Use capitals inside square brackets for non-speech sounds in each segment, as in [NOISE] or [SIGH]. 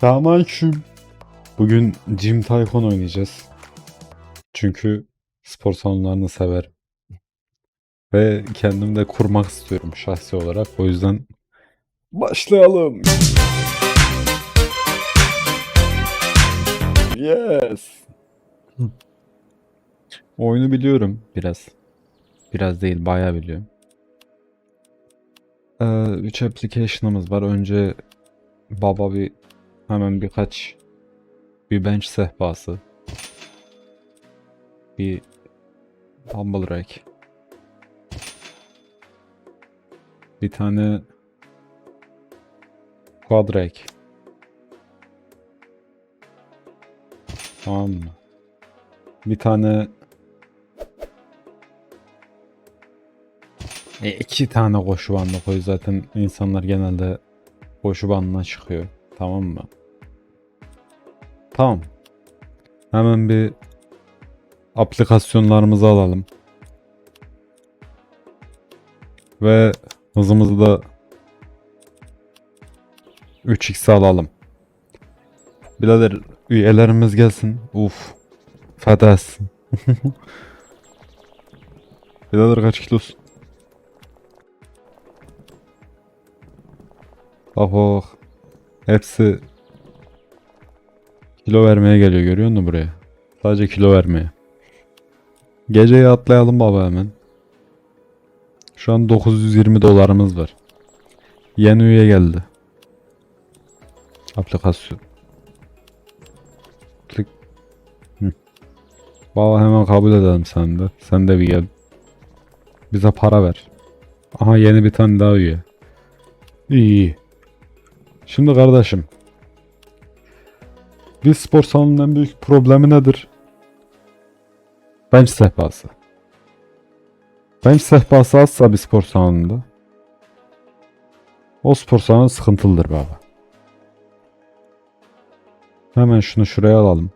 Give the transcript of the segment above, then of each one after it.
Selamünaleyküm. Bugün Gym Tycoon oynayacağız. Çünkü spor salonlarını severim. Ve kendim de kurmak istiyorum şahsi olarak. O yüzden başlayalım. Yes. Oyunu biliyorum biraz. Biraz değil bayağı biliyorum. 3 application'ımız var. Önce baba bir hemen birkaç bir bench sehpası bir dumbbell rack bir tane quad rack tamam mı? Bir tane e, iki tane koşu bandı koy zaten insanlar genelde koşu bandına çıkıyor. Tamam mı? Tamam. Hemen bir aplikasyonlarımızı alalım. Ve hızımızı da 3x alalım. Birader üyelerimiz gelsin. Uf. Fedas. [LAUGHS] Birader kaç kilosun? Bak bak. Hepsi kilo vermeye geliyor görüyor musun buraya? Sadece kilo vermeye. Geceye atlayalım baba hemen. Şu an 920 dolarımız var. Yeni üye geldi. Aplikasyon. Klik. Hı. Baba hemen kabul edelim sen de. Sen de bir gel. Bize para ver. Aha yeni bir tane daha üye. İyi. Şimdi kardeşim. Bir spor salonunun en büyük problemi nedir? Bench sehpası. Bench sehpası azsa bir spor salonunda o spor salonu sıkıntılıdır baba. Hemen şunu şuraya alalım.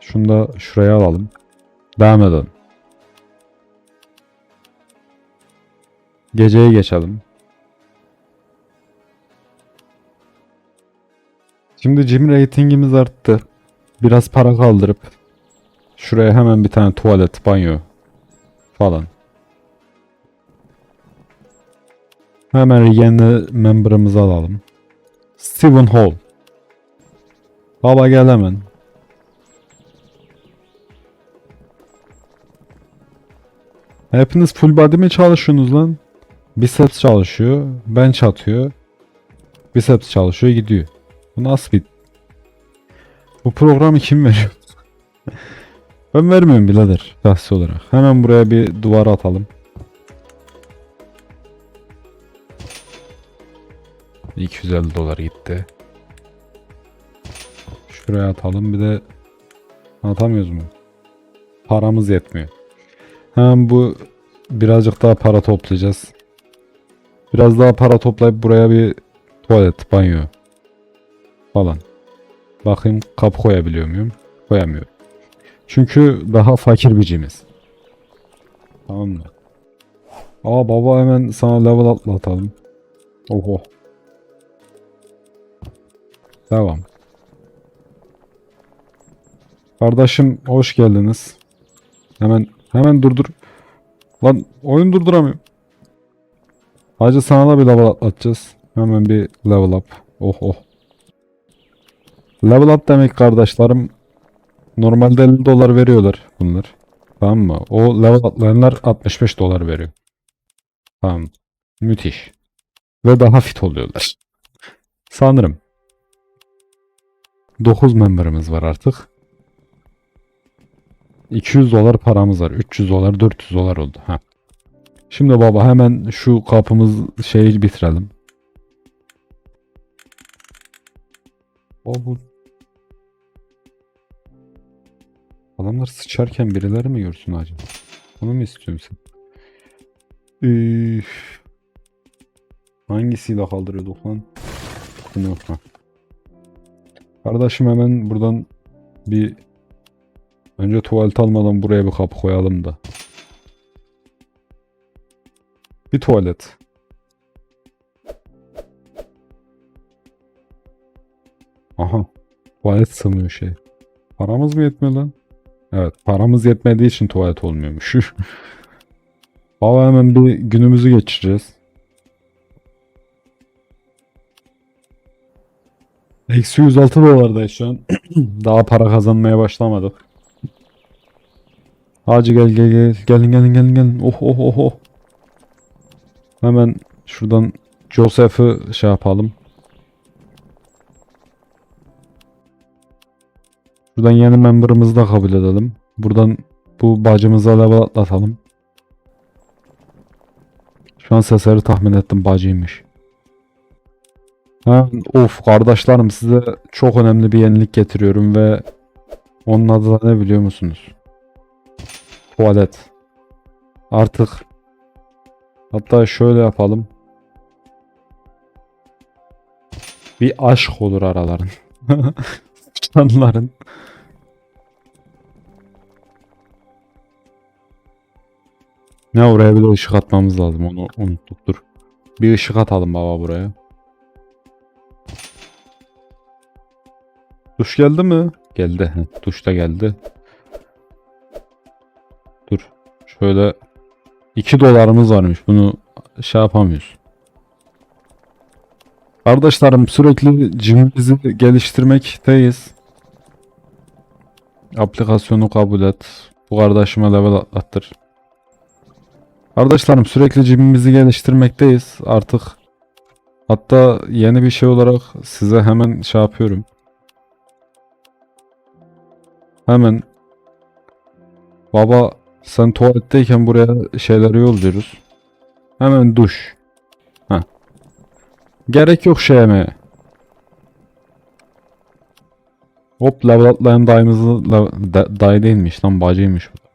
Şunu da şuraya alalım. Devam edelim. Geceye geçelim. Şimdi gym ratingimiz arttı. Biraz para kaldırıp şuraya hemen bir tane tuvalet, banyo falan. Hemen yeni member'ımızı alalım. Steven Hall. Baba gel hemen. Hepiniz full body mi çalışıyorsunuz lan? Biceps çalışıyor, bench atıyor. Biceps çalışıyor, gidiyor. Bu nasıl bir... Bu programı kim veriyor? ben vermiyorum birader şahsi olarak. Hemen buraya bir duvar atalım. ...250 dolar gitti. Şuraya atalım bir de... Atamıyoruz mu? Paramız yetmiyor. Hemen bu... Birazcık daha para toplayacağız. Biraz daha para toplayıp buraya bir tuvalet, banyo falan. Bakayım kapı koyabiliyor muyum? Koyamıyorum. Çünkü daha fakir bicimiz. Tamam mı? Aa baba hemen sana level atlatalım. Oho. Devam. Kardeşim hoş geldiniz. Hemen hemen durdur. Lan oyun durduramıyorum. Hacı sana da bir level atlatacağız. Hemen bir level up. Oh oh. Level up demek kardeşlerim. Normalde 50 dolar veriyorlar bunlar. Tamam mı? O level atlayanlar 65 dolar veriyor. Tamam. Müthiş. Ve daha fit oluyorlar. Sanırım. 9 memberimiz var artık. 200 dolar paramız var. 300 dolar 400 dolar oldu. Ha. Şimdi baba hemen şu kapımız şeyi bitirelim. O bu. Adamlar sıçarken birileri mi görsün acaba? Onu mu istiyorsun sen? Üf. Hangisiyle kaldırıyorduk lan? Bunu ha. Kardeşim hemen buradan bir önce tuvalet almadan buraya bir kapı koyalım da. Bir tuvalet. Tuvalet sığmıyor şey. Paramız mı yetmiyor lan? Evet paramız yetmediği için tuvalet olmuyormuş. [LAUGHS] Baba hemen bir günümüzü geçireceğiz. Eksi 106 dolardayız şu an. [CLEARS THROAT] Daha para kazanmaya başlamadık. Hacı gel gel gel. Gelin gelin gelin gelin. Oh oh oh oh. Hemen şuradan Joseph'ı şey yapalım. Buradan yeni member'ımızı da kabul edelim. Buradan bu bacımıza level atlatalım. Şu an sesleri tahmin ettim bacıymış. Ha, of kardeşlerim size çok önemli bir yenilik getiriyorum ve onun adı da ne biliyor musunuz? Tuvalet. Artık hatta şöyle yapalım. Bir aşk olur araların. [LAUGHS] Canların. Ne oraya bir de ışık atmamız lazım onu unuttuk dur. Bir ışık atalım baba buraya. Duş geldi mi? Geldi. Duş da geldi. Dur. Şöyle 2 dolarımız varmış. Bunu şey yapamıyoruz. Kardeşlerim sürekli cimimizi geliştirmekteyiz. Aplikasyonu kabul et. Bu kardeşime level atlattır. Kardeşlerim sürekli cimimizi geliştirmekteyiz. Artık hatta yeni bir şey olarak size hemen şey yapıyorum. Hemen Baba sen tuvaletteyken buraya şeyleri yolluyoruz. Hemen duş. Heh. Gerek yok şey mi? Hop level atlayan dayımızı lev- da- dayı değilmiş lan bacıymış bu.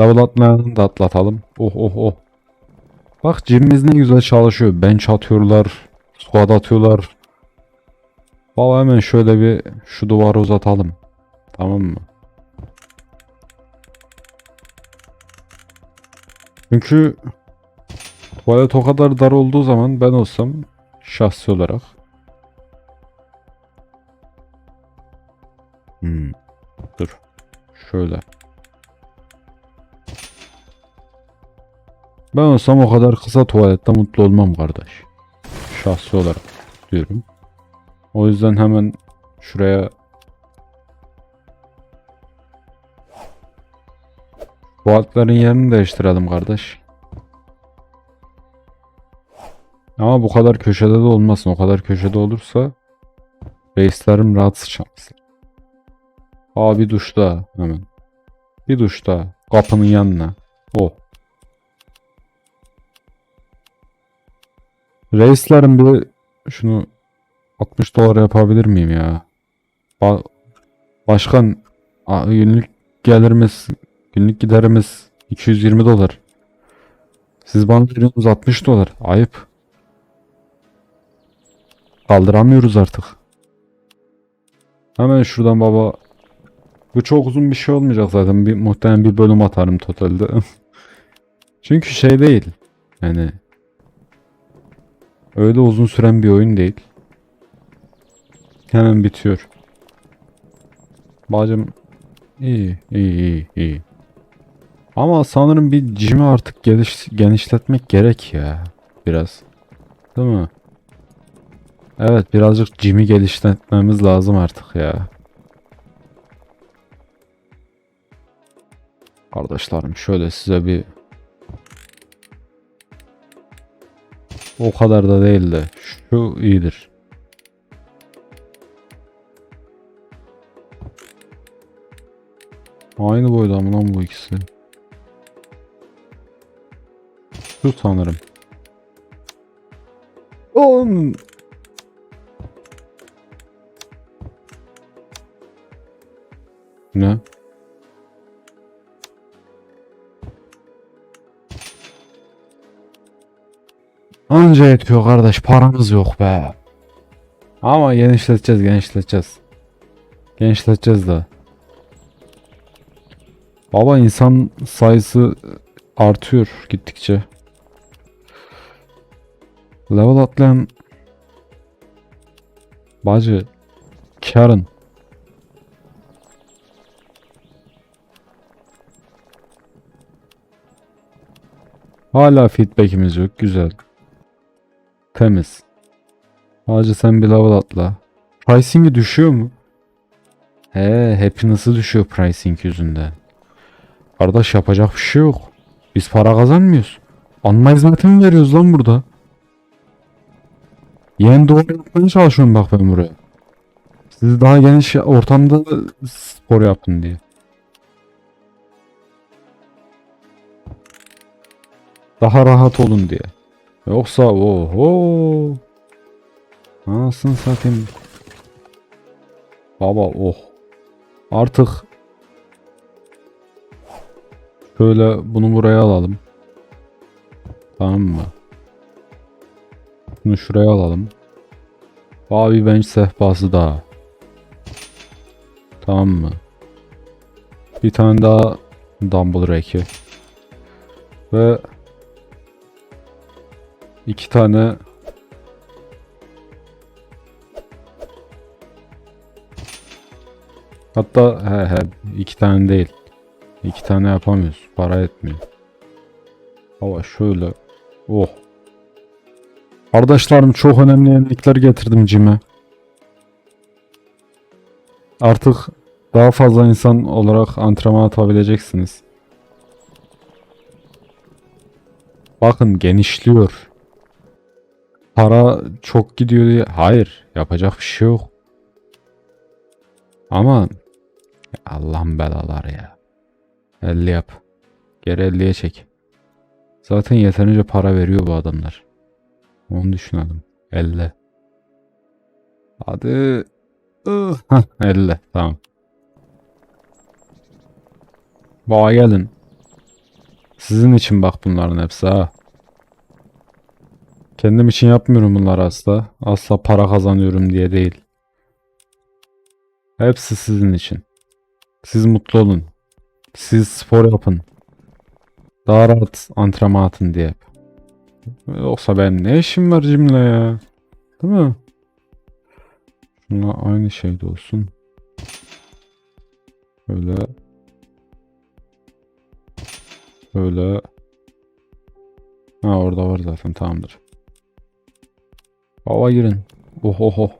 Level atlayanı da atlatalım. Oh oh oh. Bak cebimiz ne güzel çalışıyor. Bench atıyorlar. Squat atıyorlar. Baba hemen şöyle bir şu duvarı uzatalım. Tamam mı? Çünkü tuvalet o kadar dar olduğu zaman ben olsam şahsi olarak Hmm. Dur. Şöyle. Ben olsam o kadar kısa tuvalette mutlu olmam kardeş. Şahsi olarak diyorum. O yüzden hemen şuraya Tuvaletlerin yerini değiştirelim kardeş. Ama bu kadar köşede de olmasın. O kadar köşede olursa reislerim rahat sıçamaz. Aa bir duş hemen. Bir duş daha. Kapının yanına. O. Reislerim bir şunu 60 dolar yapabilir miyim ya? Ba- Başkan günlük gelirimiz Günlük giderimiz 220 dolar. Siz bana veriyorsunuz 60 dolar. Ayıp. Kaldıramıyoruz artık. Hemen şuradan baba. Bu çok uzun bir şey olmayacak zaten. Bir, muhtemelen bir bölüm atarım totalde. [LAUGHS] Çünkü şey değil. Yani öyle uzun süren bir oyun değil. Hemen bitiyor. Bacım iyi iyi iyi iyi. Ama sanırım bir cimi artık geliş, genişletmek gerek ya. Biraz. Değil mi? Evet birazcık cimi geliştirmemiz lazım artık ya. Kardeşlerim şöyle size bir o kadar da değil de şu iyidir. Aynı boyda mı lan bu ikisi? Şu sanırım. On. anca yetiyor kardeş. Paramız yok be. Ama genişleteceğiz genişleteceğiz. Genişleteceğiz de. Baba insan sayısı artıyor gittikçe. Level atlayan Bacı Karen Hala feedbackimiz yok. Güzel. Temiz. Hacı sen bir level atla. Pricing'i düşüyor mu? He, happiness'ı düşüyor pricing yüzünden. Kardeş yapacak bir şey yok. Biz para kazanmıyoruz. Anma hizmeti mi veriyoruz lan burada? Yeni duvar yapmaya çalışıyorum bak ben buraya. Siz daha geniş ortamda spor yapın diye. Daha rahat olun diye. Yoksa oho. Anasını satayım. Baba oh. Artık şöyle bunu buraya alalım. Tamam mı? Bunu şuraya alalım. Abi bench sehpası daha. Tamam mı? Bir tane daha dumbbell rack'i. Ve iki tane Hatta he he iki tane değil. İki tane yapamıyoruz. Para etmiyor. Hava şöyle. Oh. Kardeşlerim çok önemli yenilikler getirdim cime. Artık daha fazla insan olarak antrenman atabileceksiniz. Bakın genişliyor. Para çok gidiyor diye. Hayır. Yapacak bir şey yok. Ama Allah'ın belaları ya. 50 yap. Geri 50'ye çek. Zaten yeterince para veriyor bu adamlar. Onu düşünelim. 50. Hadi. Hah 50. Tamam. Bana gelin. Sizin için bak bunların hepsi ha. Kendim için yapmıyorum bunları asla. Asla para kazanıyorum diye değil. Hepsi sizin için. Siz mutlu olun. Siz spor yapın. Daha rahat antrenman atın diye. Yoksa ben ne işim var cimle ya? Değil mi? Şunla aynı şeyde olsun. Böyle. Böyle. Ha orada var zaten tamamdır. Hava girin. Oh oh.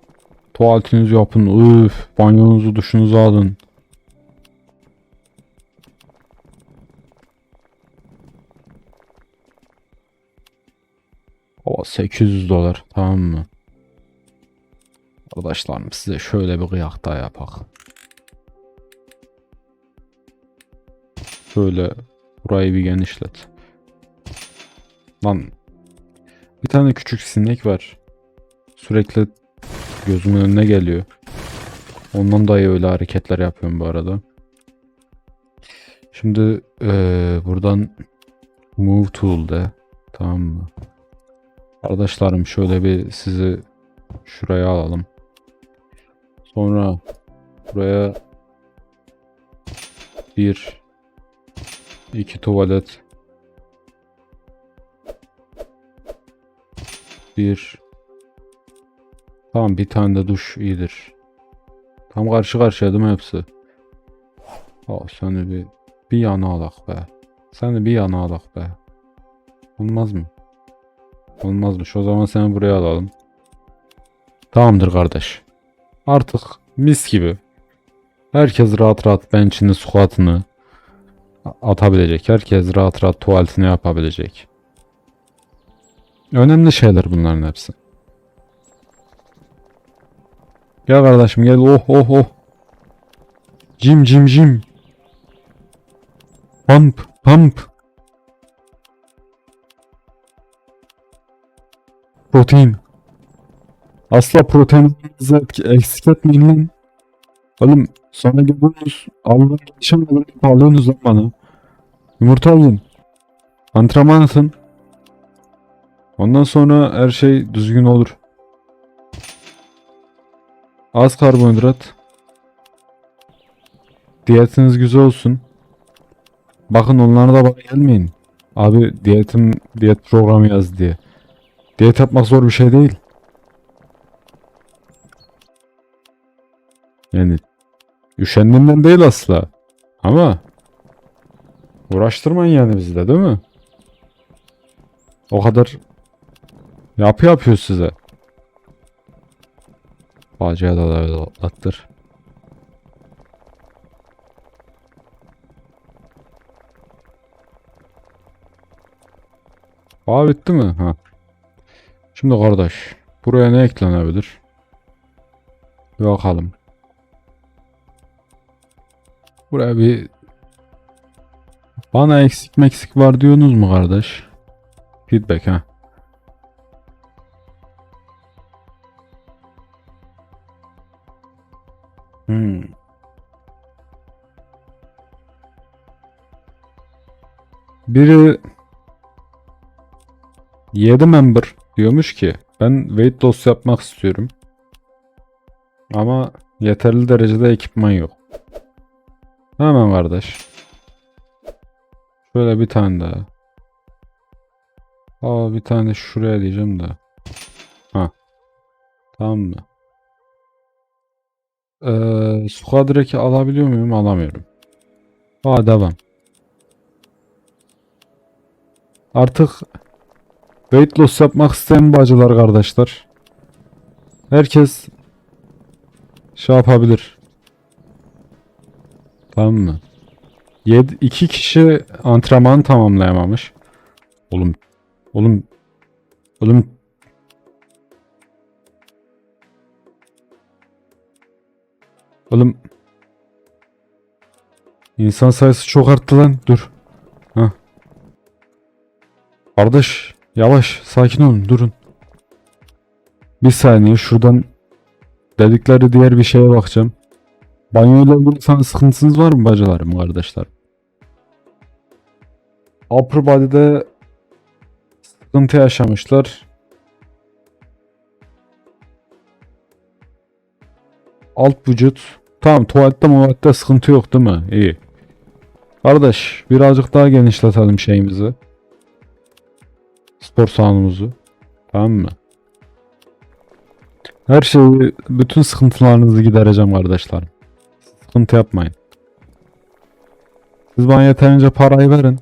Tuvaletinizi yapın. Üf. Banyonuzu duşunuzu alın. O 800 dolar tamam mı? Arkadaşlarım size şöyle bir kıyak daha yapak. Şöyle burayı bir genişlet. Lan bir tane küçük sinek var. Sürekli gözümün önüne geliyor. Ondan dolayı öyle hareketler yapıyorum bu arada. Şimdi eee, buradan move tool de tamam mı? Arkadaşlarım şöyle bir sizi şuraya alalım. Sonra buraya bir iki tuvalet bir tamam bir tane de duş iyidir. Tam karşı karşıya değil mi hepsi? Aa, seni bir bir yana alak be. Seni bir yana alak be. Olmaz mı? Olmazmış. O zaman seni buraya alalım. Tamamdır kardeş. Artık mis gibi. Herkes rahat rahat bench'ini, squat'ını atabilecek. Herkes rahat rahat tuvaletini yapabilecek. Önemli şeyler bunların hepsi. Gel kardeşim gel. Oh oh oh. Jim jim jim. Pump pump. Protein. Asla proteininizi eksik etmeyin lan. Oğlum sonra geliyorsunuz. Allah'ın geçemeden bağlıyorsunuz lan bana. Yumurta alın. Antrenman atın. Ondan sonra her şey düzgün olur. Az karbonhidrat. Diyetiniz güzel olsun. Bakın onlara da bana gelmeyin. Abi diyetim diyet programı yaz diye. Diyet yapmak zor bir şey değil. Yani üşendiğimden değil asla. Ama uğraştırmayın yani bizi de değil mi? O kadar yapı yapıyor size. Facia da da attır. Aa bitti mi? Ha. Şimdi kardeş. Buraya ne eklenebilir? Bir bakalım. Buraya bir bana eksik meksik var diyorsunuz mu kardeş? Feedback ha. Hmm. Biri 7 member diyormuş ki ben weight loss yapmak istiyorum. Ama yeterli derecede ekipman yok. Hemen kardeş. Şöyle bir tane daha. Aa bir tane şuraya diyeceğim de. Ha. Tamam mı? Ee, Squadrek'i alabiliyor muyum? Alamıyorum. Aa devam. Artık weight loss yapmak isteyen bacılar kardeşler. Herkes şey yapabilir. Tamam mı? 7 2 kişi antrenman tamamlayamamış. Oğlum oğlum oğlum Oğlum İnsan sayısı çok arttı lan. Dur. Ha. Kardeş yavaş sakin olun durun. Bir saniye şuradan dedikleri diğer bir şeye bakacağım. Banyoyla ilgili sana sıkıntınız var mı bacılarım kardeşler? Upper body'de sıkıntı yaşamışlar. Alt vücut. Tamam tuvalette muvalette sıkıntı yok değil mi? İyi. Kardeş birazcık daha genişletelim şeyimizi. Spor salonumuzu. Tamam mı? Her şeyi, bütün sıkıntılarınızı gidereceğim kardeşlerim. Sıkıntı yapmayın. Siz bana yeterince parayı verin.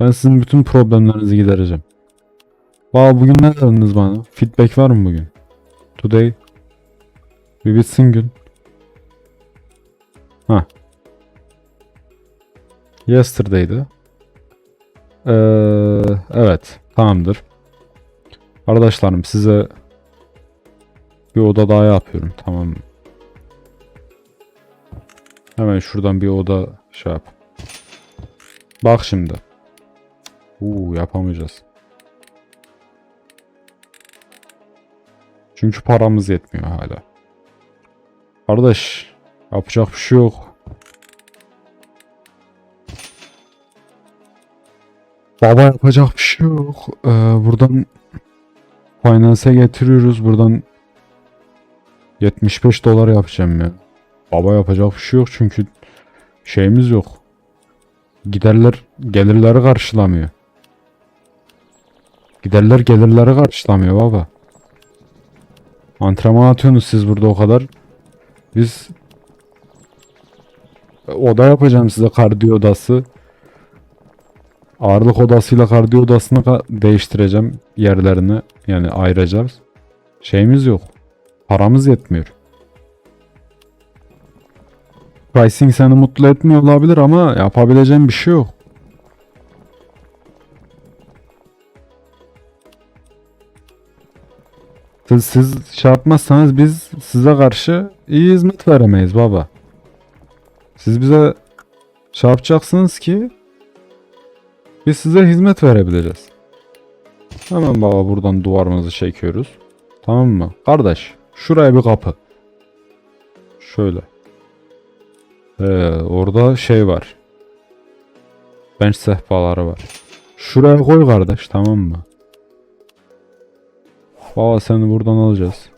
Ben sizin bütün problemlerinizi gidereceğim. Valla bugün ne dediniz bana? Feedback var mı bugün? Today. Bir bitsin gün. Ha. Yesterday'di. Ee, evet. Tamamdır. Arkadaşlarım size bir oda daha yapıyorum. Tamam? Hemen şuradan bir oda şey yap. Bak şimdi. Uuu yapamayacağız. Çünkü paramız yetmiyor hala. Kardeş yapacak bir şey yok. Baba yapacak bir şey yok. Ee, buradan Finance'e getiriyoruz. Buradan 75 dolar yapacağım ya. Baba yapacak bir şey yok çünkü şeyimiz yok. Giderler gelirleri karşılamıyor. Giderler gelirleri karşılamıyor baba. Antrenman atıyorsunuz siz burada o kadar. Biz oda yapacağım size kardiyo odası. Ağırlık odasıyla kardiyo odasını ka- değiştireceğim yerlerini. Yani ayıracağız. Şeyimiz yok. Paramız yetmiyor. Pricing seni mutlu etmiyor olabilir ama yapabileceğim bir şey yok. Siz, siz şey yapmazsanız biz size karşı iyi hizmet veremeyiz baba. Siz bize şey yapacaksınız ki biz size hizmet verebileceğiz. Hemen baba buradan duvarımızı çekiyoruz. Tamam mı? Kardeş şuraya bir kapı. Şöyle. Ee, orada şey var. Bench sehpaları var. Şuraya koy kardeş tamam mı? Baba seni buradan alacağız.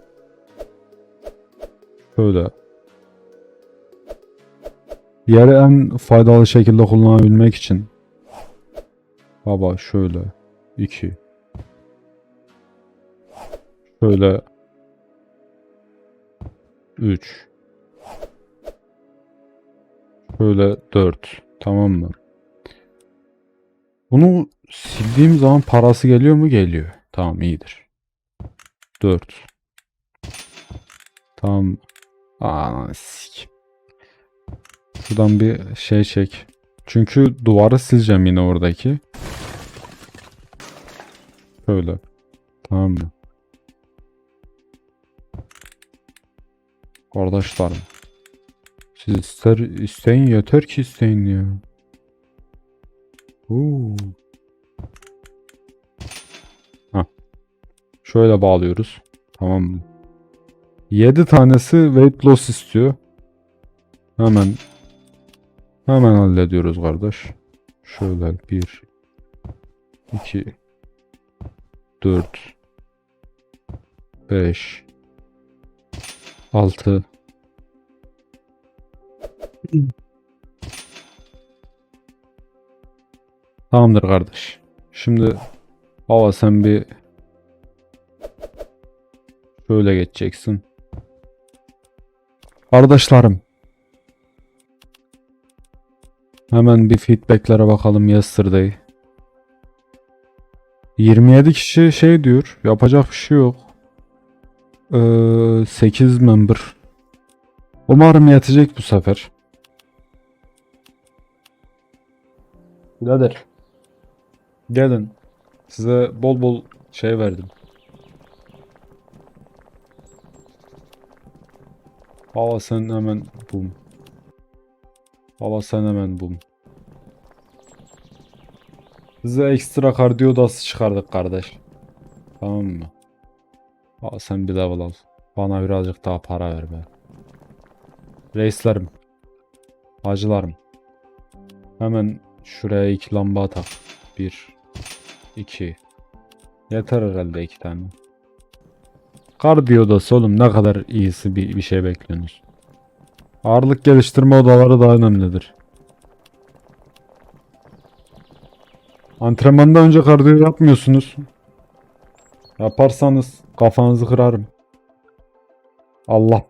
Şöyle. Yeri en faydalı şekilde kullanabilmek için. Baba şöyle. 2. Şöyle. 3. Şöyle 4. Tamam mı? Bunu sildiğim zaman parası geliyor mu? Geliyor. Tamam iyidir. 4. Tamam. Aa, sik. Şuradan bir şey çek. Çünkü duvarı sileceğim yine oradaki. Şöyle. Tamam mı? Kardeşlerim. Siz ister isteyin yeter ki isteyin ya. Oo. Ha. Şöyle bağlıyoruz. Tamam mı? 7 tanesi weight loss istiyor. Hemen hemen hallediyoruz kardeş. Şöyle 1 2 4 5 6 Tamamdır kardeş. Şimdi hava sen bir şöyle geçeceksin. Kardeşlerim. Hemen bir feedbacklere bakalım yesterday. 27 kişi şey diyor. Yapacak bir şey yok. Ee, 8 member. Umarım yetecek bu sefer. Birader. Gelin. Size bol bol şey verdim. Hava sen hemen bum. Hava sen hemen bum. Size ekstra kardiyo odası çıkardık kardeş. Tamam mı? Hava sen bir level al. Bana birazcık daha para ver be. Reislerim. Hacılarım. Hemen şuraya iki lamba tak. Bir. iki. Yeter herhalde iki tane. Kardiyo odası ne kadar iyisi bir, bir şey bekliyorsunuz. Ağırlık geliştirme odaları daha önemlidir. Antrenmandan önce kardiyo yapmıyorsunuz. Yaparsanız kafanızı kırarım. Allah.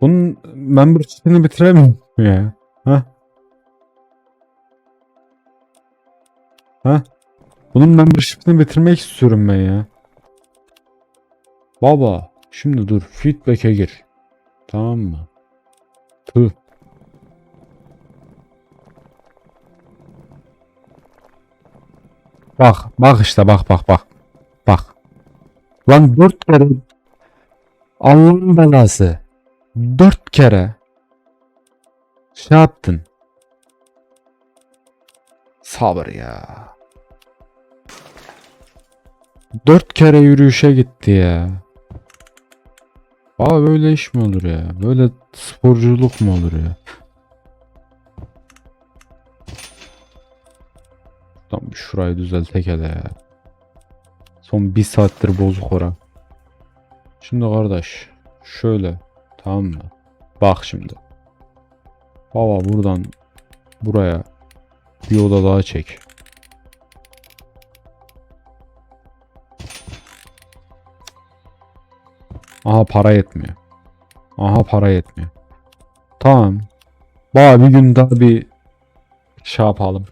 Bunun membership'ini bitiremiyor mu ya? Ha? Ha? Bunun membership'ini bitirmek istiyorum ben ya. Baba, şimdi dur feedback'e gir. Tamam mı? Tüh. Bak, bak işte bak bak bak. Bak. Lan dört kere Allah'ın belası. Dört kere şey yaptın. Sabır ya. Dört kere yürüyüşe gitti ya. Aa böyle iş mi olur ya? Böyle sporculuk mu olur ya? Tam şurayı düzeltek hele ya. Son bir saattir bozuk ora. Şimdi kardeş şöyle tamam mı? Bak şimdi. Baba buradan buraya bir oda daha çek. Aha para yetmiyor. Aha para yetmiyor. Tamam. Baba bir gün daha bir şey yapalım.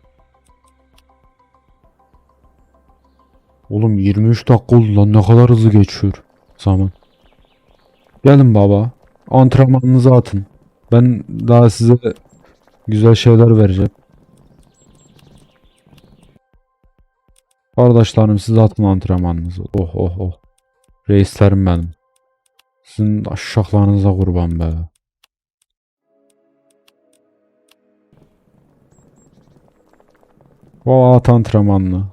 Oğlum 23 dakika oldu lan ne kadar hızlı geçiyor zaman. Gelin baba. Antrenmanınızı atın. Ben daha size güzel şeyler vereceğim. Kardeşlerim siz atın antrenmanınızı. Oh oh oh. Reislerim benim. Sizin aşağılarınıza kurban be. O at antrenmanını.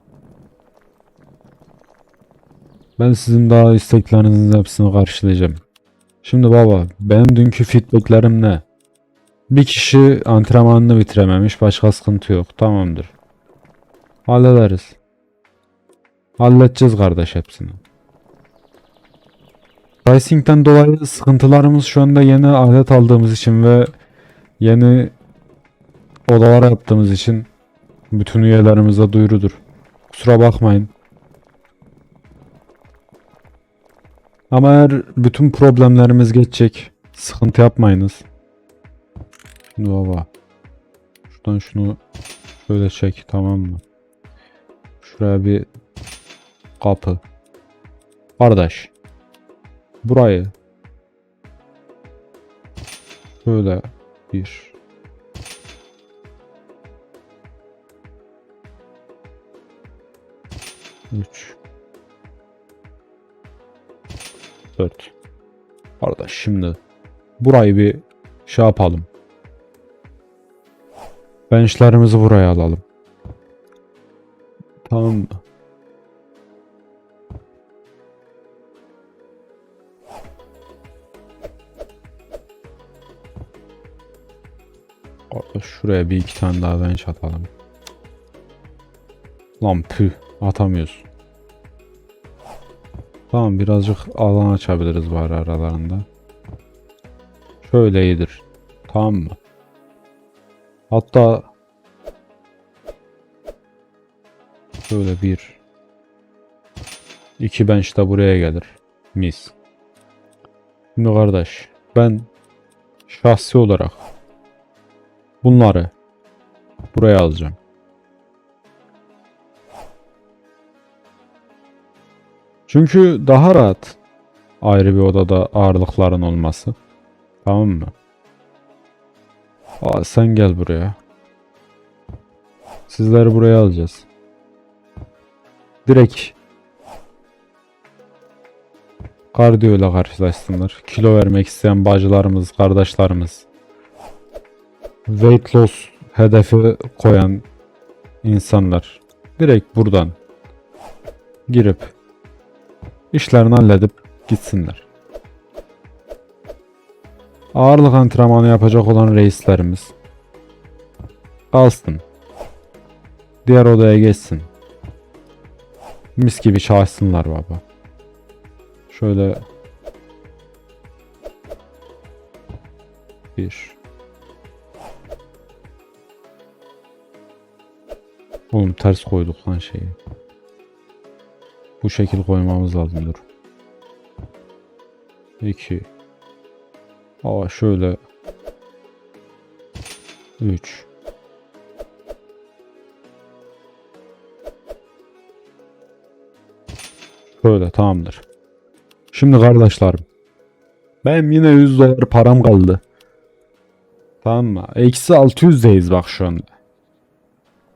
Ben sizin daha isteklerinizin hepsini karşılayacağım. Şimdi baba, benim dünkü feedbacklerim ne? Bir kişi antrenmanını bitirememiş, başka sıkıntı yok. Tamamdır. Hallederiz. Halledeceğiz kardeş hepsini. Pricing'den dolayı sıkıntılarımız şu anda yeni alet aldığımız için ve yeni odalar yaptığımız için bütün üyelerimize duyurudur. Kusura bakmayın. Ama eğer bütün problemlerimiz geçecek. Sıkıntı yapmayınız. Baba. Şuradan şunu şöyle çek tamam mı? Şuraya bir kapı. Kardeş. Burayı şöyle bir üç dört Kardeş şimdi burayı bir şey yapalım. Benchlerimizi buraya alalım. Tamam mı? Şuraya bir iki tane daha bench atalım. Lan püh atamıyoruz. Tamam birazcık alan açabiliriz bari aralarında. Şöyle iyidir. Tamam mı? Hatta şöyle bir iki bench de buraya gelir. Mis. Şimdi kardeş ben şahsi olarak bunları buraya alacağım. Çünkü daha rahat ayrı bir odada ağırlıkların olması. Tamam mı? Aa, sen gel buraya. Sizleri buraya alacağız. Direkt kardiyo ile karşılaşsınlar. Kilo vermek isteyen bacılarımız, kardeşlerimiz. Weight loss hedefi koyan insanlar. Direkt buradan girip işlerini halledip gitsinler. Ağırlık antrenmanı yapacak olan reislerimiz kalsın. Diğer odaya geçsin. Mis gibi çalışsınlar baba. Şöyle bir Oğlum ters koyduk lan şeyi. Bu şekil koymamız lazım dur. 2 Aa şöyle 3 Şöyle tamamdır. Şimdi kardeşlerim. Benim yine 100 dolar param kaldı. Tamam mı? Eksi 600'deyiz bak şu anda.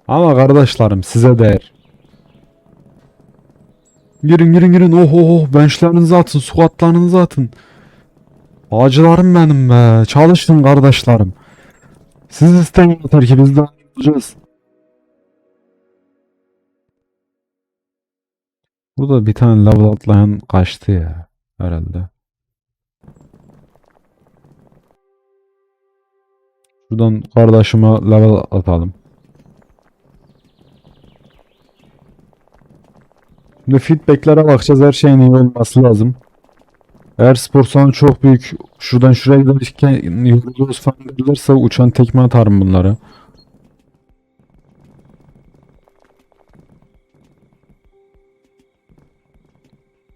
Ama kardeşlerim size değer. Girin girin girin. Oh oh oh. Benchlerinizi atın. Squatlarınızı atın. Acılarım benim be. Çalışın kardeşlerim. Siz isteyin yeter ki biz de olacağız. Burada bir tane level atlayan kaçtı ya. Herhalde. Şuradan kardeşime level atalım. Şimdi feedbacklere bakacağız. Her şeyin iyi olması lazım. Eğer spor salonu çok büyük şuradan şuraya giderken yoruluyoruz falan derlerse uçan tekme atarım bunlara.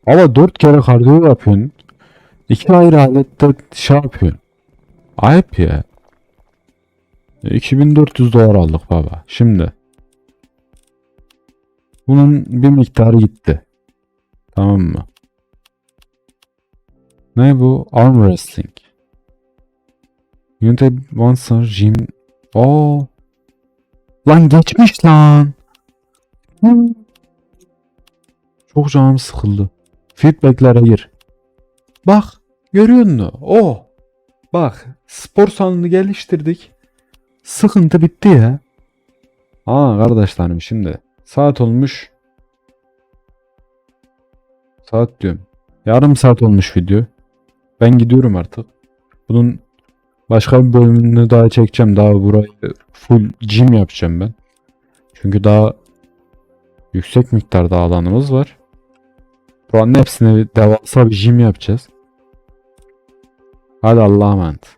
Ama dört kere kardiyo yapıyorsun. İki ayrı alette şey yapıyorsun. Ayıp ya. 2400 dolar aldık baba. Şimdi. Bunun bir miktarı gitti. Tamam mı? Ne bu? Arm wrestling. Unit once gym. Oo. Lan geçmiş lan. Hmm. Çok canım sıkıldı. Feedbacklere gir. Bak. Görüyor musun? Oh. Bak. Spor salonunu geliştirdik. Sıkıntı bitti ya. Aa kardeşlerim şimdi. Saat olmuş. Saat diyorum. Yarım saat olmuş video. Ben gidiyorum artık. Bunun başka bir bölümünü daha çekeceğim. Daha burayı full gym yapacağım ben. Çünkü daha yüksek miktarda alanımız var. Buranın hepsine devasa bir gym yapacağız. Hadi Allah'a emanet.